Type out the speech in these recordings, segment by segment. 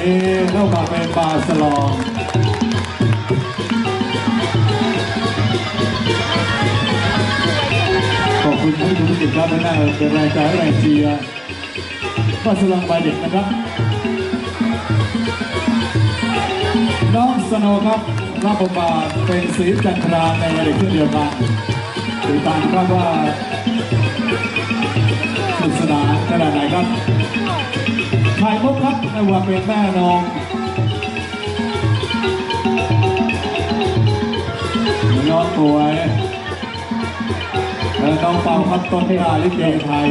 นี้เข้ามาเป็นบาสลองขอบคุณที่ทุกท่านครับน่าเป็นแรงใจแรงเชียร์บาสลองบายเด็กนะครับ น้องสโนครับรับบทบาทเป็นสีจันทราในวัยเด็กเช่นเดียวกันติดตามครับว่าสนุกสนานขนาดไหนครับ ข่มุกครับในว่าเป็นแม่น้องน้องสวยและน้องเปาครับต้นที่อาลิเกไทย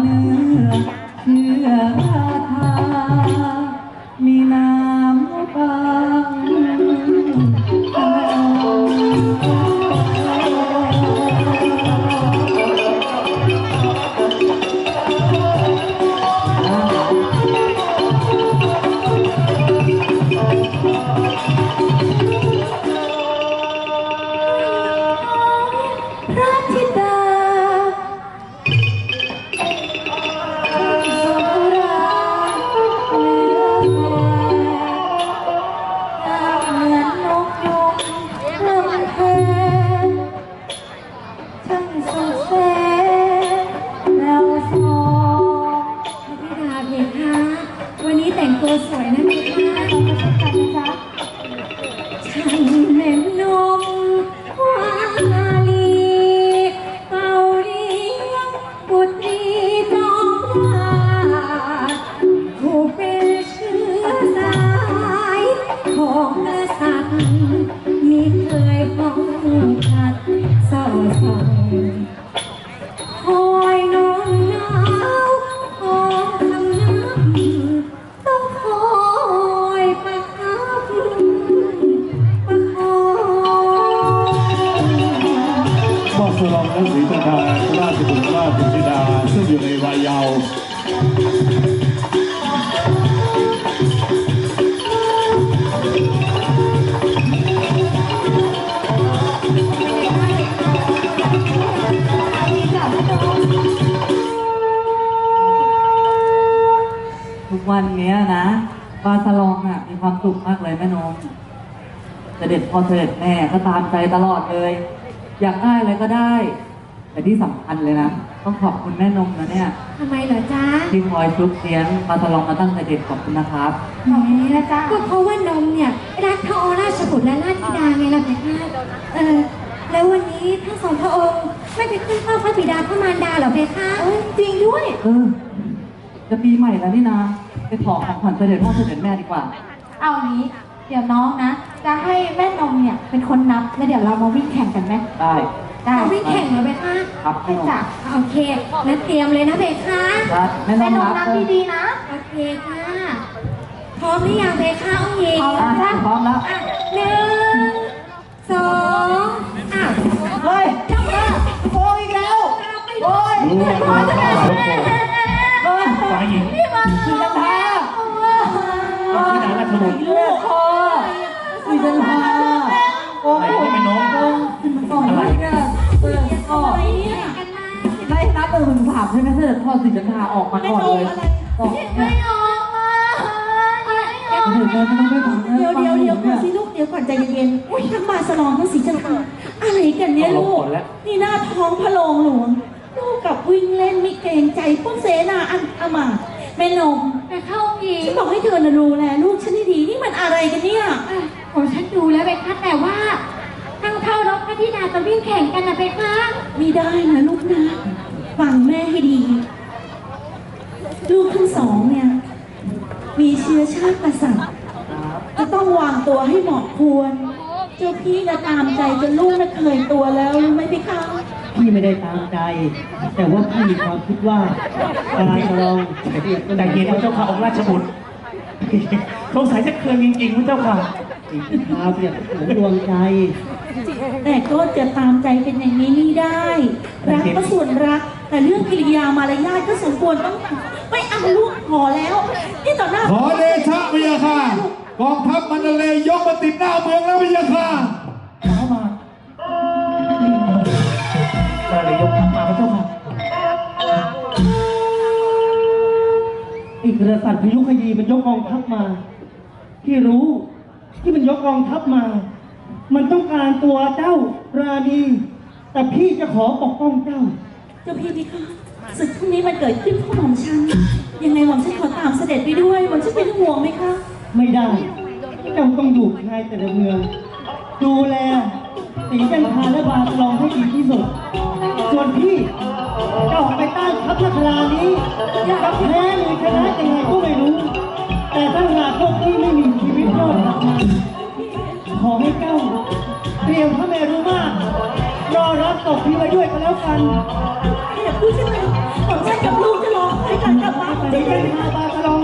เนื้อเนื้อ วันเนี้ยนะปลาสลองอะมีความสุขมากเลยแม่นมเสด็จพ่อเสด็จแม่ก็ตามใจตลอดเลย อยากได้อะไรก็ได้ แต่ที่สำคัญเลยนะต้องขอบคุณแม่นมนะเนี่ยทำไมเหรอจ๊ะที่คอยชุบเลี้ยงปลาสลองมาตั้งแต่เด็กขอบคุณนะครับขอบคุณนะจ๊ะก็เพราะว่านมเนี่ยรักพระโอราชบุตรและราชธิดาไงล่ะเพคะเออแล้ววันนี้ทั้งสองพระองค์ไม่ไปขึ้นเฝ้าพระบิดาพระมารดาเหรอเพคะจริงด้วย เออ จะปีใหม่แล้วนี่นะ ไปขอของขวัญเสด็จพ่อเสด็จแม่ดีกว่า เอางี้ เดี๋ยวน้องนะ จะให้แม่นมเนี่ยเป็นคนนับแล้วเดี๋ยวเรามาวิ่งแข่งกันไหมได้ได้เอาวิ่งแข่งเหรอเพคะครับแม่นมจ้ะโอเคงั้นเตรียมเลยนะเพคะครับแม่นแม่มนมรับนับเออดีๆนะโอเคค่ะพร้อมหรือยังเพคะองค์หญิงพร้อมอะพร้อมแล้วอะหนึ่งสองอ้าวเฮ้ยโกงอีกแล้วโอ้ยรู้ว่าเราต้องสมบูรณ์เฮ้ยฝ่ายหญิงสีจันทราต้องที่ไหนราชบุตรลูกคอสีจันทราโอ้ไหนยก็ไม่น้องขึ้นมาก่อนเลยเนี่ยเออพ่อกันมาได้นับเออถึงสามใช่ไหมเสด็จพ่อสีจันทราออกมาก่อนเลยบอกเนี่ยไม่ออกมาเสด็จแม่ไม่ต้องไปฟังเดี๋ยวเดี๋ยวเดี๋ยวก่อนสิลูกเดี๋ยวก่อนใจเย็นๆอุ้ยทั้งบาสลองทั้งสีจันทราอะไรกันเนี่ยลูกนี่หน้าท้องพระโรงหลวงลูกกับวิ่งเล่นไม่เกรงใจพวกเสนาอันอามาตย์ แม่นมแต่เข้าองค์หญิงฉันบอกให้เธอนะดูแลลูกฉันให้ดีนี่มันอะไรกันเนี่ย อะผมฉันดูแล้วเพคะแต่ว่าทตั้งเท่ารบพระธิดาจะวิ่งแข่งกันนะเพคะไม่ได้นะลูกนะ ฟังแม่ให้ดี ลูกทั้งสองเนี่ย มีเชื้อชาติกษัตริย์จะต้องวางตัวให้เหมาะควร เจ้าพี่นะตามใจจนลูกน่ะเคยตัวแล้วรู้ไหมพี่คะ พี่ไม่ได้ตามใจ แต่ว่าพี่มีความคิดว่าการฉลองแต่เย็นพระเจ้าค่ะองค์ราชบุตรสงสัยจะเคืองจริงๆพระเจ้าค่ะพาเปรียบเหมือนดวงใจ แต่ก็จะตามใจเป็นอย่างนี้ไม่ได้ รักก็ส่วนรัก แต่เรื่องกิริยามารยาทก็สมควรต้องไม่เอาลูกพอแล้วนี่ต่อหน้าขอเดชะพยาค่ะกองทัพมันดาเลยยกมาติดหน้าเมืองแล้วพยาค่ะ ยุคยีมันยกกองทัพมา ที่รู้ที่มันยกกองทัพมา มันต้องการตัวเจ้าราณีแต่พี่จะขอปกป้องเจ้า เจ้าพี่พี่คะศึกครั้งนี้มันเกิดขึ้นเพราะหม่อมฉัน ยังไงหม่อมฉันขอตามเสด็จไปด้วยหม่อมฉันเป็นห่วงไหมคะไม่ได้เจ้าต้องอยู่ในแต่ละเมือง ดูแลสีจันทราและบาสลองให้ดีที่สุด ส่วนพี่จะออกไปต้านทัพนักลานี้จะแพ้หรือชนะยังไงก็ไม่รู้ แต่ถ้าหากพวกพี่ไม่มีชีวิตรอดกลับมาขอให้เจ้า เตรียมพระเมรุมาตรรอรับศพพี่ไว้ด้วยก็แล้วกันอย่าพูดใช่ไหมหม่อมฉันกับลูกจะร้องไห้กันกลับบ้านสีจันทราบาสลอง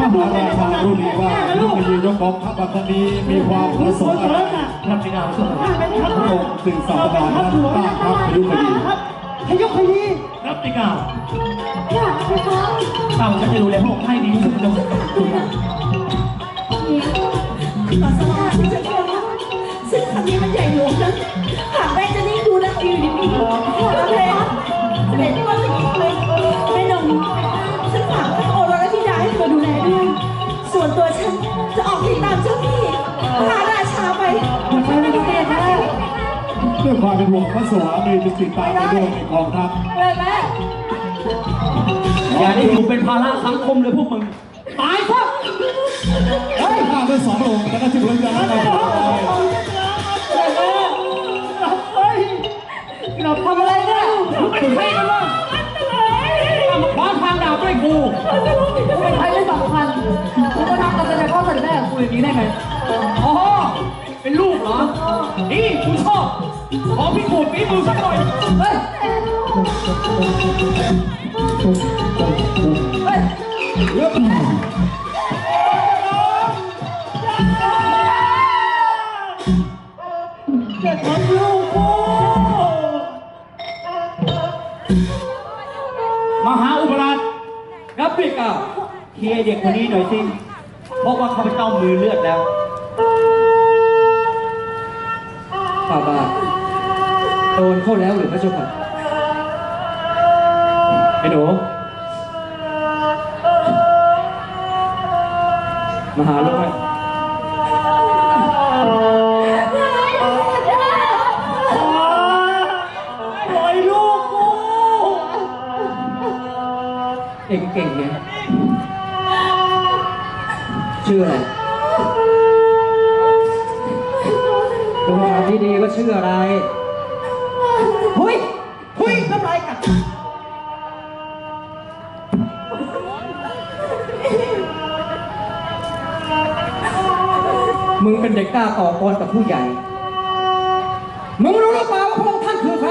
มหาราชารุ่นนี้ว่าลูกยืนยกกองทัพมาครั้งนี้มีความประสงค์อะไรรับไม่ได้พระเจ้าค่ะพระองค์จึงสั่งประดานนั้นต้านทัพพยุคดีพยุคยีรับไม่กล่าวอยากเพคะเต่าฉันจะดูแลพระองค์ให้ดีที่สุดพระเจ้าค่ะต่อสลาที่จะร้องซึ่งคำนี้มันใหญ่หลวงนะหากแม่จะนิ่งดูนะอยู่ดีๆแล้วเพลเสด็จพ่อจะยิงเลย ฉันจะออกติดตามเจ้าพี่พาราชาไปไม่ได้เพคะด้วยความเป็นห่วงพระสวามีจึงติดตามไปด้วยในกองทัพเลยแม่อย่าได้อยู่เป็นภาระสังคมเลยพวกมึงตายซะเฮ้ยข้าทั้งสองพระองค์แต่ก็ที่บริจาคให้เราไปเราทำอะไรเนี่ยเป็นใครกันวะมาค ว้าทางดาบด้วยกูเป็นใครไม่สำคัญคุณก็ทำกับเสด็จพ่อเสด็จแม่ของคุณอย่างนี้ได้ไงอ๋อเป็นลูกเหรอ นี่กูชอบ ขอพิสูจน์ฝีมือสักหน่อย เฮ้ย เฮ้ย คนนี้หน่อยสิเพราะว่าเขาไปเจ้ามือเลือดแล้วป้าบ้าโดนเข้าแล้วหรือพระเจ้าค่ะไอ้หนู มึงเป็นเด็กกล้าต่อกรกับผู้ใหญ่ มึงรู้หรือเปล่าว่าพระองค์ท่านคือใคร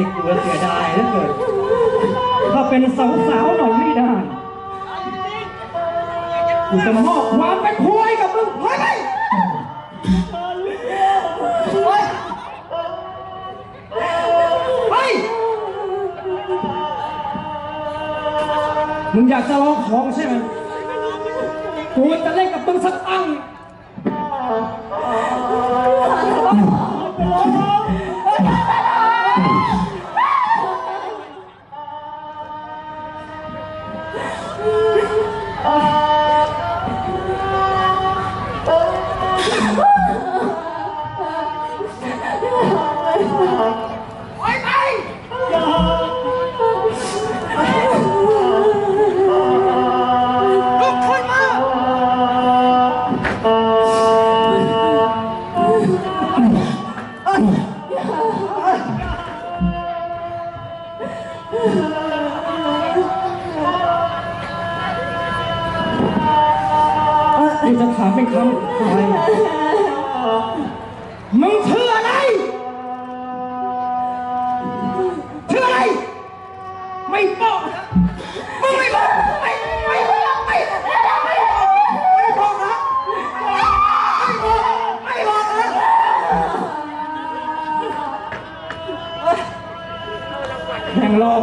เด็กเหลือเสียดายเหลือเกินถ้าเป็นสาวๆหน่อยไม่ได้กูจะมอบความเป็นผัวให้กับมึงเฮ้ยเฮ้ยเฮ้ยมึงอยากจะลองของใช่ไหมกูจะเล่นกับมึงสักตั้ง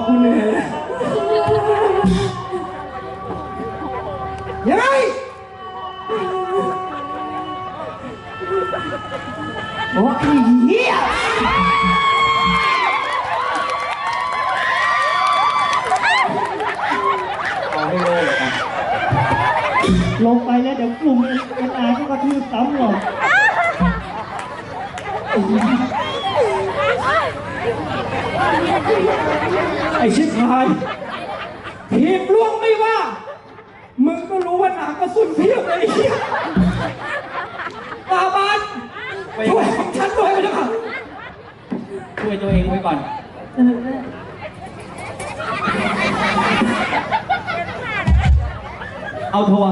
ข่งรอกูเนยเลยยังไงโอ้ไอ้เหี้ยเอาให้โล่งอะลงไปแล้วเดี๋ยวกลุ่มเอ็นอาร์ก็กระทืบซ้ำหรอกไอ้ ไอชิบหายทีมล่วงไม่ว่า มึงก็รู้ว่าหนังกระสุนเพียบเลยไอ้เหี้ยตาบานช่วยของฉันด้วยไปเถอะค่ะช่วยตัวเองไว้ก่อน เอาทัวร์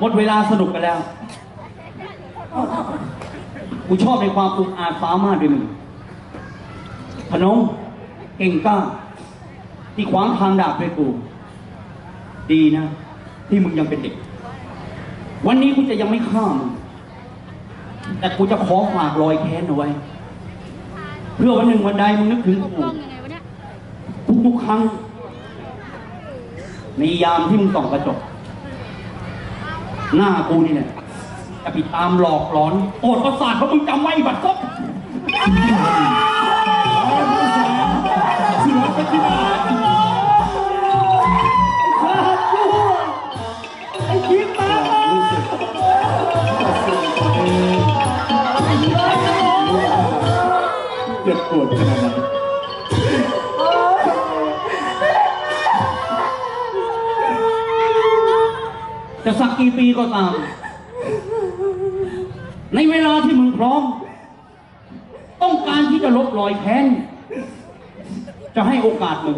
หมดเวลาสนุกกันแล้ว กูชอบในความอุกอาจสามารถด้วยมึงพนง เก่งกล้า ที่ขวางทางดาบด้วยกู ดีนะ ที่มึงยังเป็นเด็ก วันนี้กูจะยังไม่ฆ่ามึงแต่กูจะขอฝากรอยแค้นเอาไว้ เพื่อวันหนึ่งวันใดมึงนึกถึงกูทุกๆครั้ง ในยามที่มึงส่องกระจก หน้ากูนี่แหละจะไปตามหลอกหลอนโอดประสาทเพราะมึงจำไว้ไอ้บัตรซบ เจ็บปวดขนาดไหนจะสักกี่ปีก็ตาม ในเวลาที่มึงพร้อม ต้องการที่จะลบรอยแค้น จะให้โอกาสมึง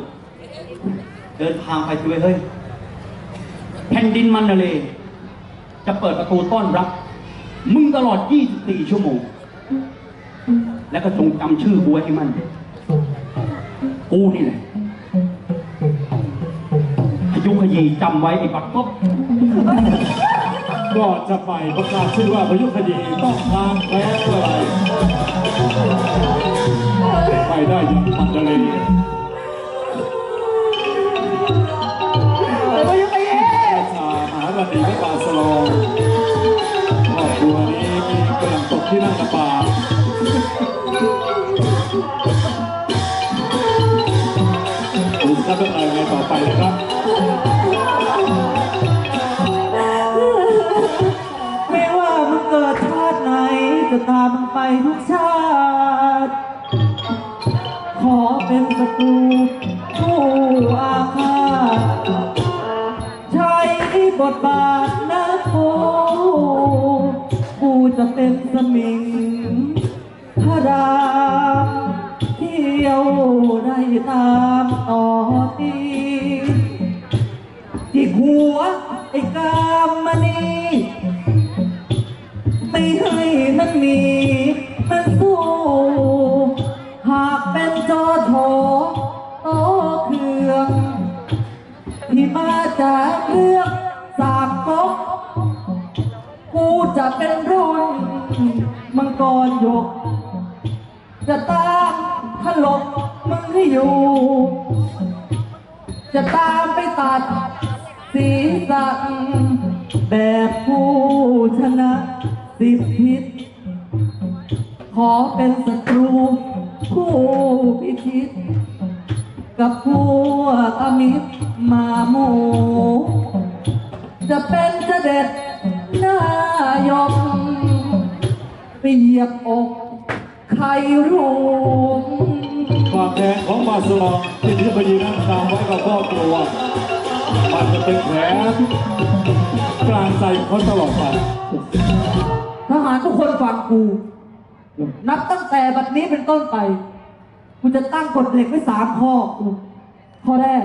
เดินทางไปช่วยเฮ้ย แผ่นดินมันเลจะเปิดประตูต้อนรับ มึงตลอด 24 ชั่วโมง แล้วก็จงจำชื่อกูไว้ให้มันกูนี่แหละพยุขยีจำไว้ไอ้ปักป๊บก็จะไปประกาศชื่อว่าพยุคดีต้องทานแพ้อะไรไปได้ยัง ทุกชาติ ขอเป็นศัตรูผู้อาฆาตใช้บทบาทนักโทกูจะเป็นสมิงพระรามเที่ยวได้ตามต่อตีที่หัวไอ้กามมณีไม่ให้มันมี มันสู้หากเป็นจอโถโตเครื่อง ที่มาจากเลือกสากกกกูจะเป็นรุ่น มังกรหยก จะตามถลกมึงให้อยู่ จะตามไปตัดสีสันแบบผู้ชนะสิบทิศ ขอเป็นศัตรูผู้พิชิต กับพวกอมิตรมาโม จะเป็นจะเด็ดหน้ายมเปียบอกใครรู้ความแค้นของมาสลองที่ที่พยีนั้นตามไว้กับครอบครัวมันจะเป็นแผลกลางใจเขาตลอดไปทหารทุกคนฟังกู นับตั้งแต่บัดนี้เป็นต้นไปกูจะตั้งกฎเหล็กไว้สามข้อ ข้อแรก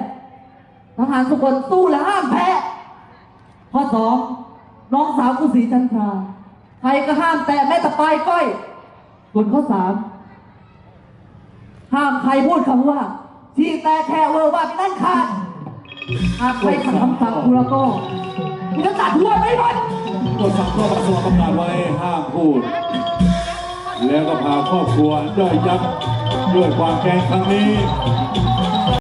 ทหารทุกคนสู้และห้ามแพ้ ข้อสองน้องสาวกูสีจันทราใครก็ห้ามแตะแม้แต่ปลายก้อย ส่วนข้อสามห้ามใครพูดคำว่า ที่แต่แค่เวอร์ว่าเป็นนั่นขาดหากใครขัดคำสั่งกูแล้วก็กูจะตัดหัวไม่หมดก็สั่งข้อมาสลองกำหนดไว้ห้ามพูด แล้วก็พาครอบครัวด้อยยับด้วยความแค้นครั้งนี้